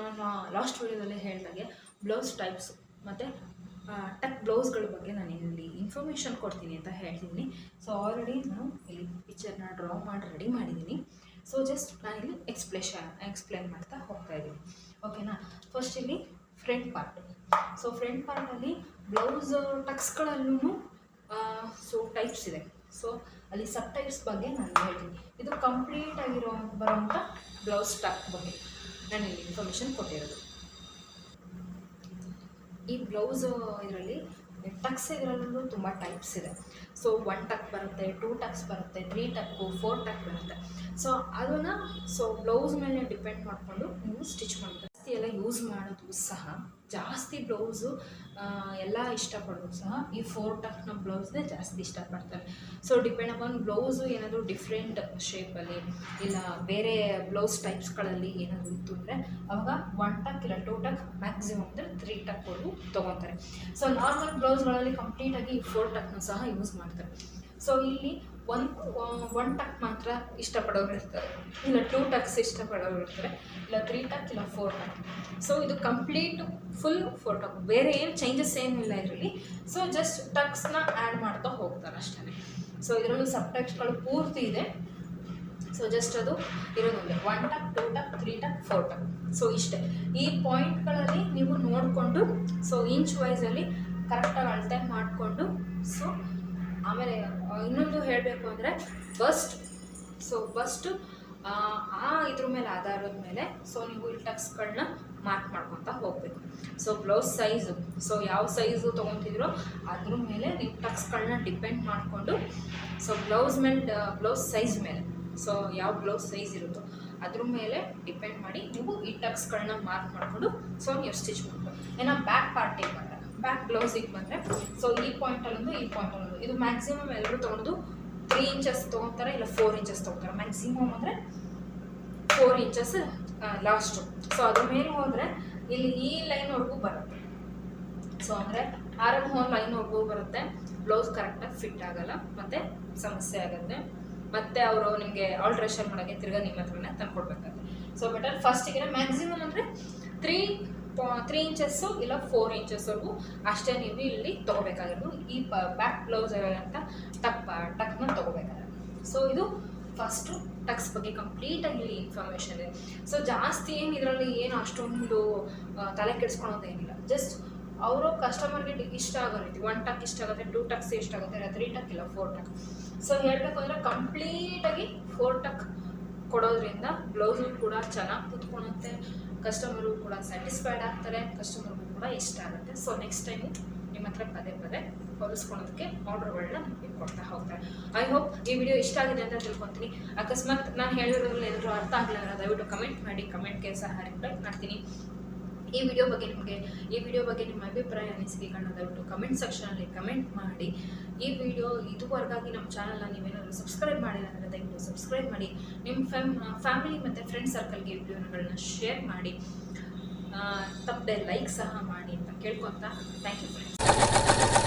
ನಾನು ಲಾಸ್ಟ್ ವೀಡಿಯೋದಲ್ಲಿ ಹೇಳಿದಾಗೆ ಬ್ಲೌಸ್ ಟೈಪ್ಸ್ ಮತ್ತು ಟಕ್ ಬ್ಲೌಸ್ಗಳ ಬಗ್ಗೆ ನಾನು ಇಲ್ಲಿ ಇನ್ಫಾರ್ಮೇಷನ್ ಕೊಡ್ತೀನಿ ಅಂತ ಹೇಳ್ತೀನಿ. ಸೊ ಆಲ್ರೆಡಿ ನಾನು ಇಲ್ಲಿ ಪಿಕ್ಚರ್ನ ಡ್ರಾ ಮಾಡಿ ರೆಡಿ ಮಾಡಿದ್ದೀನಿ. ಸೊ ಜಸ್ಟ್ ನಾನಿಲ್ಲಿ ಎಕ್ಸ್ಪ್ಲೇಷನ್ ಎಕ್ಸ್ಪ್ಲೇನ್ ಮಾಡ್ತಾ ಹೋಗ್ತಾ ಇದ್ದೀನಿ. ಓಕೆನಾ ಫಸ್ಟ್ ಇಲ್ಲಿ ಫ್ರಂಟ್ ಪಾರ್ಟ್ ಸೊ ಫ್ರಂಟ್ ಪಾರ್ಟಲ್ಲಿ ಬ್ಲೌಸ್ ಟಕ್ಸ್ಗಳಲ್ಲೂ ಸೊ ಟೈಪ್ಸ್ ಇದೆ. ಸೊ ಅಲ್ಲಿ ಸಬ್ ಟೈಪ್ಸ್ ಬಗ್ಗೆ ನಾನು ಹೇಳ್ತೀನಿ. ಇದು ಕಂಪ್ಲೀಟ್ ಆಗಿರೋ ಬರೋಂಥ ಬ್ಲೌಸ್ ಸ್ಟಾಕ್ ಬಗ್ಗೆ ನಾನು ಇನ್ಫಾರ್ಮೇಷನ್ ಕೊಟ್ಟಿರೋದು. ಈ ಬ್ಲೌಸ್ ಇದರಲ್ಲಿ ಟಕ್ಸ್ ಇದರಲ್ಲೂ ತುಂಬ ಟೈಪ್ಸ್ ಇದೆ. ಸೊ ಒನ್ ಟಕ್ ಬರುತ್ತೆ ಟೂ ಟಕ್ಸ್ ಬರುತ್ತೆ ತ್ರೀ ಟಕ್ಕು ಫೋರ್ ಟಕ್ ಬರುತ್ತೆ. ಸೊ ಅದನ್ನು ಸೊ ಬ್ಲೌಸ್ ಮೇಲೆ ಡಿಪೆಂಡ್ ಮಾಡಿಕೊಂಡು ನೀವು ಸ್ಟಿಚ್ ಮಾಡಬೇಕು ಯೂಸ್ ಮಾಡೋದು ಸಹ ಜಾಸ್ತಿ ಬ್ಲೌಸು ಎಲ್ಲ ಇಷ್ಟಪಡೋದು ಸಹ ಈ ಫೋರ್ ಟಕ್ನ ಬ್ಲೌಸ್ನೇ ಜಾಸ್ತಿ ಇಷ್ಟಪಡ್ತಾರೆ. ಸೊ ಡಿಪೆಂಡ್ ಅಪಾನ್ ಬ್ಲೌಸು ಏನಾದರೂ ಡಿಫ್ರೆಂಟ್ ಶೇಪಲ್ಲಿ ಇಲ್ಲ ಬೇರೆ ಬ್ಲೌಸ್ ಟೈಪ್ಸ್ಗಳಲ್ಲಿ ಏನಾದರೂ ಇತ್ತು ಅಂದರೆ ಅವಾಗ ಒನ್ ಟಕ್ ಇಲ್ಲ ಟೂ ಟಕ್ ಮ್ಯಾಕ್ಸಿಮಮ್ ಅಂದರೆ ತ್ರೀ ಟಕ್ ಅವರು ತೊಗೊತಾರೆ. ಸೊ ನಾರ್ಮಲ್ ಬ್ಲೌಸ್ಗಳಲ್ಲಿ ಕಂಪ್ಲೀಟಾಗಿ ಈ ಫೋರ್ ಟಕ್ನ ಸಹ ಯೂಸ್ ಮಾಡ್ತಾರೆ. ಸೊ ಇಲ್ಲಿ ಒನ್ ಒನ್ ಟಕ್ ಮಾತ್ರ ಇಷ್ಟಪಡೋರು ಇರ್ತಾರೆ. ಇಲ್ಲ ಟೂ ಟಕ್ಸ್ ಇಷ್ಟಪಡೋರು ಇರ್ತಾರೆ. ಇಲ್ಲ ತ್ರೀ ಟಕ್ ಇಲ್ಲ ಫೋರ್ ಟಕ್ ಸೊ ಇದು ಕಂಪ್ಲೀಟ್ ಫುಲ್ ಫೋರ್ ಟಕ್ ಬೇರೆ ಏನು ಚೇಂಜಸ್ ಏನಿಲ್ಲ ಇದರಲ್ಲಿ. ಸೊ ಜಸ್ಟ್ ಟಕ್ಸ್ನ ಆ್ಯಡ್ ಮಾಡ್ತಾ ಹೋಗ್ತಾರೆ ಅಷ್ಟೇ ಸೊ ಇದರಲ್ಲೂ ಸಬ್ ಟಕ್ಸ್ಗಳು ಪೂರ್ತಿ ಇದೆ. ಸೊ ಜಸ್ಟ್ ಅದು ಇರೋದೊಂದೇ one tuck two tuck three tuck four tuck so ಇಷ್ಟೇ. ಈ ಪಾಯಿಂಟ್ಗಳಲ್ಲಿ ನೀವು ನೋಡಿಕೊಂಡು ಸೊ ಇಂಚ್ ವೈಸಲ್ಲಿ ಕರೆಕ್ಟಾಗಿ ಅಳತೆ ಮಾಡಿಕೊಂಡು ಸೊ ಆಮೇಲೆ ಇನ್ನೊಂದು ಹೇಳಬೇಕು ಅಂದರೆ ಬಸ್ಟ್ ಸೊ ಬಸ್ಟ್ ಆ ಇದ್ರ ಮೇಲೆ ಆಧಾರದ ಮೇಲೆ ಸೊ ನೀವು ಇಲ್ಲಿ ಟಕ್ಸ್ಗಳನ್ನ ಮಾರ್ಕ್ ಮಾಡ್ಕೊತಾ ಹೋಗಬೇಕು. ಸೊ ಬ್ಲೌಸ್ ಸೈಜು ಸೊ ಯಾವ ಸೈಜು ತೊಗೊತಿದ್ರೋ ಅದ್ರ ಮೇಲೆ ನೀವು ಟಕ್ಸ್ಗಳನ್ನ ಡಿಪೆಂಡ್ ಮಾಡಿಕೊಂಡು ಸೊ ಬ್ಲೌಸ್ ಮೇಲೆ ಬ್ಲೌಸ್ ಸೈಜ್ ಮೇಲೆ ಸೊ ಯಾವ ಬ್ಲೌಸ್ ಸೈಜ್ ಇರುತ್ತೋ ಅದ್ರ ಮೇಲೆ ಡಿಪೆಂಡ್ ಮಾಡಿ ನೀವು ಈ ಟಕ್ಸ್ಗಳನ್ನ ಮಾರ್ಕ್ ಮಾಡಿಕೊಂಡು ಸೊ ನೀವು ಸ್ಟಿಚ್ ಮಾಡ್ಬೋದು ಏನೋ ಬ್ಯಾಕ್ ಪಾರ್ಟಿಗೆ ಬಂದಾಗ ಬ್ಯಾಕ್ ಬ್ಲೌಸಿಗೆ ಬಂದರೆ. ಸೊ ಈ ಪಾಯಿಂಟಲ್ಲೊಂದು ಈ ಪಾಯಿಂಟಲ್ಲೊಂದು ಇದು ಮ್ಯಾಕ್ಸಿಮಮ್ ಎಲ್ಲರೂ ತೊಗೊಂಡು ತ್ರೀ ಇಂಚಸ್ ತೊಗೊತಾರೆ, ಇಲ್ಲ ಫೋರ್ ಇಂಚಸ್ ತೊಗೊತಾರೆ. ಮ್ಯಾಕ್ಸಿಮಮ್ ಅಂದರೆ ಫೋರ್ ಇಂಚಸ್ ಲಾಸ್ಟು ಸೊ ಅದ್ರ ಮೇಲೆ ಹೋದರೆ ಇಲ್ಲಿ ಈ ಲೈನ್ವರೆಗೂ ಬರುತ್ತೆ. ಸೊ ಅಂದರೆ ಆರಮ್ ಹೋಲ್ ಲೈನ್ವರೆಗೂ ಬರುತ್ತೆ. ಬ್ಲೌಸ್ ಕರೆಕ್ಟಾಗಿ ಫಿಟ್ ಆಗಲ್ಲ. ಮತ್ತು ಸಮಸ್ಯೆ ಆಗುತ್ತೆ. ಮತ್ತೆ ಅವರು ನಿಮಗೆ ಆಲ್ಟ್ರೇಷನ್ ಮಾಡೋಕ್ಕೆ ತಿರ್ಗಾ ನಿಮ್ಮ ಹತ್ರನೇ ತಂದ್ಕೊಡ್ಬೇಕಾಗುತ್ತೆ. ಸೊ ಬೆಟರ್ ಫಸ್ಟಿಗೆ ಮ್ಯಾಕ್ಸಿಮಮ್ ಅಂದರೆ ತ್ರೀ ತ್ರೀ ಇಂಚಸ್ಸು ಇಲ್ಲ ಫೋರ್ ಇಂಚಸ್ವರೆಗೂ ಅಷ್ಟೇ ನೀವು ಇಲ್ಲಿ ತೊಗೋಬೇಕಾಗಿರೋದು. ಈ ಬ್ಯಾಕ್ ಬ್ಲೌಸ್ ಅಂತ ಟಕ್ ಟಕ್ನ ತೊಗೋಬೇಕಾಗಿರೋದು. ಸೊ ಇದು ಫಸ್ಟು ಟಕ್ಸ್ ಬಗ್ಗೆ ಕಂಪ್ಲೀಟಾಗಿ ಇಲ್ಲಿ ಇನ್ಫಾರ್ಮೇಷನ್ ಇದೆ. ಸೊ ಜಾಸ್ತಿ ಏನು ಇದರಲ್ಲಿ ಏನು ಅಷ್ಟೊಂದು ತಲೆ ತಲೆ ಕೆಡಿಸ್ಕೊಳೋದೇನಿಲ್ಲ ಜಸ್ಟ್ ಅವರು ಕಸ್ಟಮರ್ಗೆ ಇಷ್ಟ ಆಗೋ ರೀತಿ ಒನ್ ಟಕ್ ಇಷ್ಟ ಆಗುತ್ತೆ ಟೂ ಟಕ್ಸ್ ಇಷ್ಟ ಆಗುತ್ತೆ, ಇಲ್ಲ ತ್ರೀ ಟಕ್ ಇಲ್ಲ ಫೋರ್ ಟಕ್ ಸೊ ಹೇಳಬೇಕು ಅಂದರೆ ಕಂಪ್ಲೀಟಾಗಿ ಫೋರ್ ಟಕ್ ಕೊಡೋದ್ರಿಂದ ಬ್ಲೌಸು ಕೂಡ ಚೆನ್ನಾಗಿ ಕುತ್ಕೊಳುತ್ತೆ. ಕಸ್ಟಮರು ಕೂಡ ಸ್ಯಾಟಿಸ್ಫೈಡ್ ಆಗ್ತಾರೆ ಕಸ್ಟಮರ್ಗೂ ಕೂಡ ಇಷ್ಟ ಆಗುತ್ತೆ. ಸೊ ನೆಕ್ಸ್ಟ್ ಟೈಮು ನಿಮ್ಮ ಹತ್ರ ಪದೇ ಪದೇ ಹೊಲಿಸ್ಕೊಳೋದಕ್ಕೆ ಆರ್ಡರ್ಗಳನ್ನ ನಿಮಗೆ ಕೊಡ್ತಾ ಹೋಗ್ತಾರೆ. ಐ ಹೋಪ್ ಈ ವಿಡಿಯೋ ಇಷ್ಟ ಆಗಿದೆ ಅಂತ ತಿಳ್ಕೊತೀನಿ. ಅಕಸ್ಮಾತ್ ನಾನು ಹೇಳಿರೋದ್ರಲ್ಲಿ ಏನಾದರೂ ಅರ್ಥ ಆಗಲಿಲ್ಲ ದಯವಿಟ್ಟು ಕಮೆಂಟ್ ಮಾಡಿ ಕಮೆಂಟ್ಗೆ ಸಹ ರಿಪ್ಲೈ ಮಾಡ್ತೀನಿ. ಈ ವಿಡಿಯೋ ಬಗ್ಗೆ ನಿಮಗೆ, ಈ ವಿಡಿಯೋ ಬಗ್ಗೆ ನಿಮ್ಮ ಅಭಿಪ್ರಾಯ ಅನಿಸಿಕೆಗಳನ್ನ ದಯವಿಟ್ಟು ಕಮೆಂಟ್ ಸೆಕ್ಷನಲ್ಲಿ ಕಮೆಂಟ್ ಮಾಡಿ. ಈ ವಿಡಿಯೋ ಇದುವರೆಗಾಗಿ ನಮ್ಮ ಚಾನಲ್ನ ನೀವೇನಾದರೂ ಸಬ್ಸ್ಕ್ರೈಬ್ ಮಾಡಿಲ್ಲ ಅಂದರೆ ದಯವಿಟ್ಟು ಸಬ್ಸ್ಕ್ರೈಬ್ ಮಾಡಿ. ನಿಮ್ಮ ಫ್ಯಾಮ್ ಫ್ಯಾಮಿಲಿ ಮತ್ತು ಫ್ರೆಂಡ್ ಸರ್ಕಲ್ಗೆ ಈ ವಿಡಿಯೋಗಳನ್ನ ಶೇರ್ ಮಾಡಿ. ತಪ್ಪದೆ ಲೈಕ್ ಸಹ ಮಾಡಿ ಅಂತ ಕೇಳ್ಕೊತಾ ಥ್ಯಾಂಕ್ ಯು ಫ್ರೆಂಡ್ಸ್